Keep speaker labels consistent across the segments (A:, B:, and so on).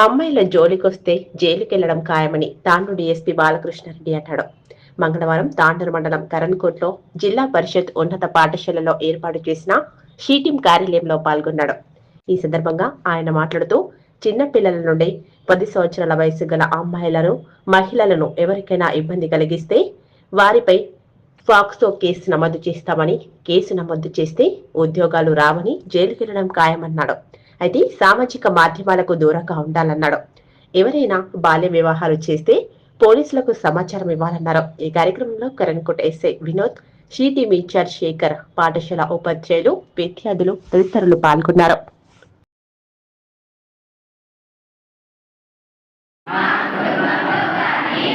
A: అమ్మాయిల జోలికొస్తే జైలుకెళ్ళడం ఖాయమని తాండూరు డీఎస్పీ బాలకృష్ణారెడ్డి అన్నాడు మంగళవారం తాండూరు మండలం కరణ్కోట్లో జిల్లా పరిషత్ ఉన్నత పాఠశాలలో ఏర్పాటు చేసిన షీటిం కార్యాలయంలో పాల్గొన్నాడు. ఈ సందర్భంగా ఆయన మాట్లాడుతూ చిన్న పిల్లల నుండి పది సంవత్సరాల వయసు గల అమ్మాయిలను మహిళలను ఎవరికైనా ఇబ్బంది కలిగిస్తే వారిపై ఫాక్సో కేసు నమోదు చేస్తామని కేసు నమోదు చేస్తే ఉద్యోగాలు రావని జైలుకెళ్ళడం ఖాయమన్నాడు. అయితే సామాజిక మాధ్యమాలకు దూరంగా ఉండాలన్నాడు. ఎవరైనా బాల్య వివాహాలు చేస్తే పోలీసులకు సమాచారం ఇవ్వాలన్నారు. ఈ కార్యక్రమంలో Karankot SI Vinod she team incharge Shekhar పాఠశాల ఉపాధ్యాయులు విద్యార్థులు తదితరులు పాల్గొన్నారు.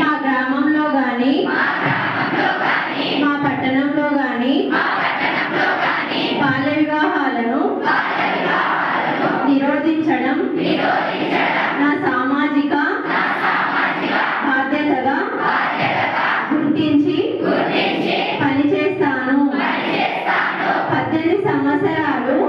B: మా గ్రామంలో గాని మా పట్టణంలో గాని నా సామాజిక బాధ్యతగా గుర్తించి పనిచేస్తాను. పద్దెనిమిది సంవత్సరాలు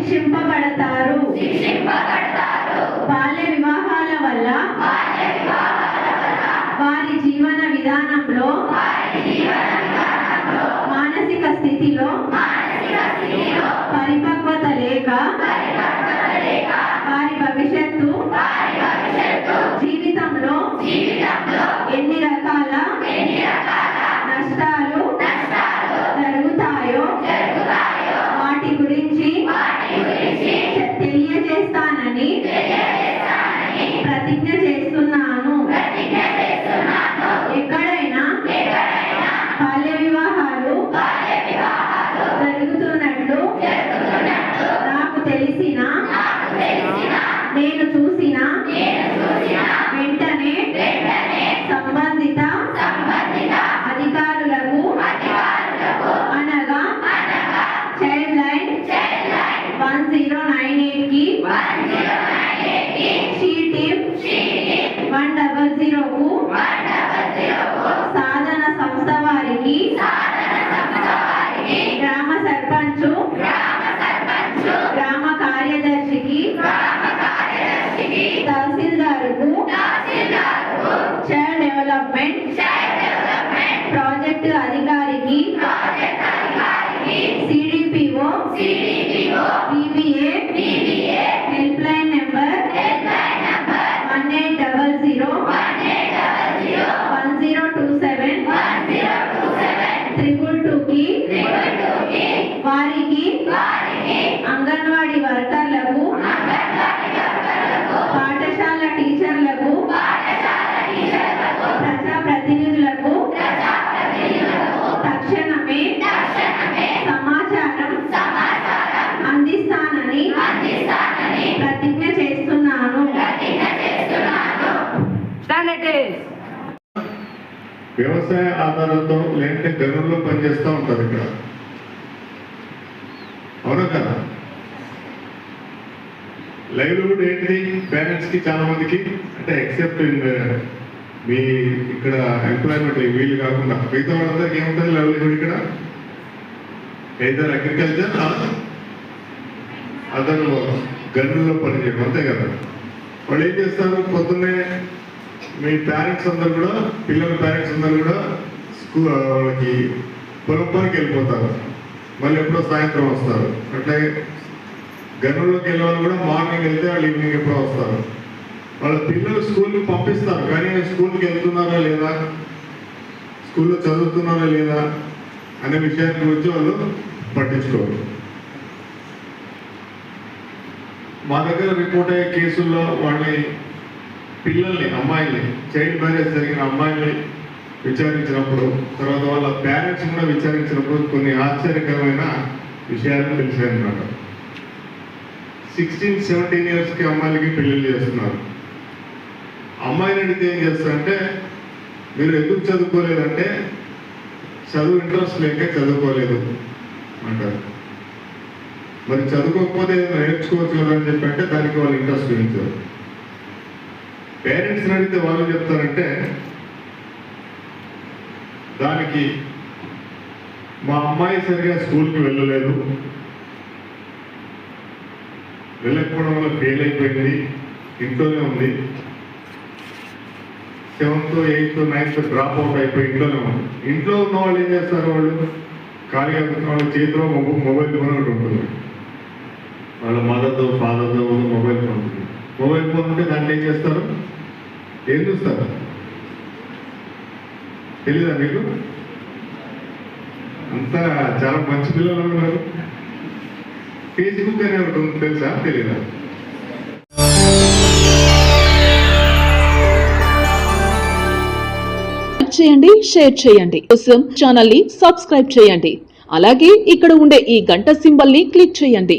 B: శిక్షింపబడతారు. బాల్య వివాహాల వల్ల వారి జీవన విధానంలో మానసిక స్థితిలో పరిపక్వత లేక వారి భవిష్యత్తు జీవితంలో ప్రతిజ్ఞ చేస్తున్నాను. ఎక్కడైనా బాల్య వివాహాలు జరుగుతున్నట్లు నాకు తెలిసిన నేను చూసిన వెంటనే సంబంధిత అధికారులకు అనగా child line one zero nine ఎయిట్కి సర్పంచ్. గ్రామ కార్యదర్శికి. తహసీల్దారుకు. చైల్డ్ డెవలప్మెంట్ ప్రాజెక్టు అధికారికి
C: వ్యవసాయ ఆధారంతో లేదంటే గనుల్లో పనిచేస్తూ ఉంటారు ఇక్కడ. అవునా కదా? లైవ్లీహుడ్ ఏంటిది పేరెంట్స్కి చాలా మందికి అంటే ఎక్సెప్ట్ uh, మీ ఇక్కడ ఎంప్లాయ్మెంట్ వీలు కాకుండా మిగతా వాళ్ళందరికీ ఏముంటుంది లైవ్లీహుడ్ ఇక్కడ? ఏదైనా అగ్రికల్చర్ అదర్ గన్నుల్లో పనిచేయడం అంతే కదా? వాళ్ళు ఏం చేస్తారు? పొద్దున్నే మీ పేరెంట్స్ అందరు కూడా పిల్లల పేరెంట్స్ అందరు కూడా స్కూల్ వాళ్ళకి పొలం పనికి వెళ్ళిపోతారు. మళ్ళీ ఎప్పుడో సాయంత్రం వస్తారు. అట్లే గనుల్లోకి వెళ్ళే వాళ్ళు కూడా మార్నింగ్ వెళ్తే వాళ్ళు ఈవినింగ్ ఎప్పుడో వస్తారు. వాళ్ళ పిల్లలు స్కూల్కి పంపిస్తారు. కానీ స్కూల్కి వెళ్తున్నారా లేదా? స్కూల్లో చదువుతున్నారా లేదా? అనే విషయాన్ని గురించి వాళ్ళు పట్టించుకోరు. మా దగ్గర రిపోర్ట్ అయ్యే కేసుల్లో వాళ్ళని పిల్లల్ని అమ్మాయిల్ని చైల్డ్ మ్యారేజ్ జరిగిన అమ్మాయిల్ని విచారించినప్పుడు తర్వాత వాళ్ళ పేరెంట్స్ కూడా విచారించినప్పుడు కొన్ని ఆశ్చర్యకరమైన విషయాలు తెలిసాయన్నమాట. సిక్స్టీన్ సెవెంటీన్ ఇయర్స్కి అమ్మాయిలకి పెళ్ళిళ్ళు చేస్తున్నారు. అమ్మాయిని అడిగితే ఏం చేస్తారంటే మీరు ఎందుకు చదువుకోలేదంటే చదువు ఇంట్రెస్ట్ లేక చదువుకోలేదు అంటారు. మరి చదువుకోకపోతే ఏదైనా నేర్చుకోవచ్చు కదా అని చెప్పి అంటే దానికి వాళ్ళు ఇంట్రెస్ట్ చూపించారు. పేరెంట్స్ని అడిగితే వాళ్ళు చెప్తారంటే దానికి మా అమ్మాయి సరిగా స్కూల్కి వెళ్ళలేదు. వెళ్ళకపోవడం వల్ల ఫెయిల్ అయిపోయింది. ఇంట్లోనే ఉంది. Seventh eighth ninth drop out అయిపోయి ఇంట్లోనే ఉంది. ఇంట్లో ఉన్న వాళ్ళు ఏం చేస్తారు వాళ్ళు? ఖాళీగా కూర్చున్న వాళ్ళ చేతిలో మొబైల్ మొబైల్ ఫోన్ ఒకటి ఉంటుంది. వాళ్ళ మదర్తో ఫాదర్తో మొబైల్ ఫోన్ ఉంటుంది. మొబైల్ ఫోన్ ఉంటే దాంట్లో ఏం చేస్తారు? ఏం చూస్తారు? తెలీదా మీకు? అంతా చాలా మంచి పిల్లలు ఉన్నారు. ఫేస్బుక్ అనే ఒకటి ఉంది తెలుసా? తెలీదా?
D: చేయండి షేర్ చేయండి. కోసం ఛానల్ని సబ్స్క్రైబ్ చేయండి. అలాగే ఇక్కడ ఉండే ఈ గంట సింబల్ని క్లిక్ చేయండి.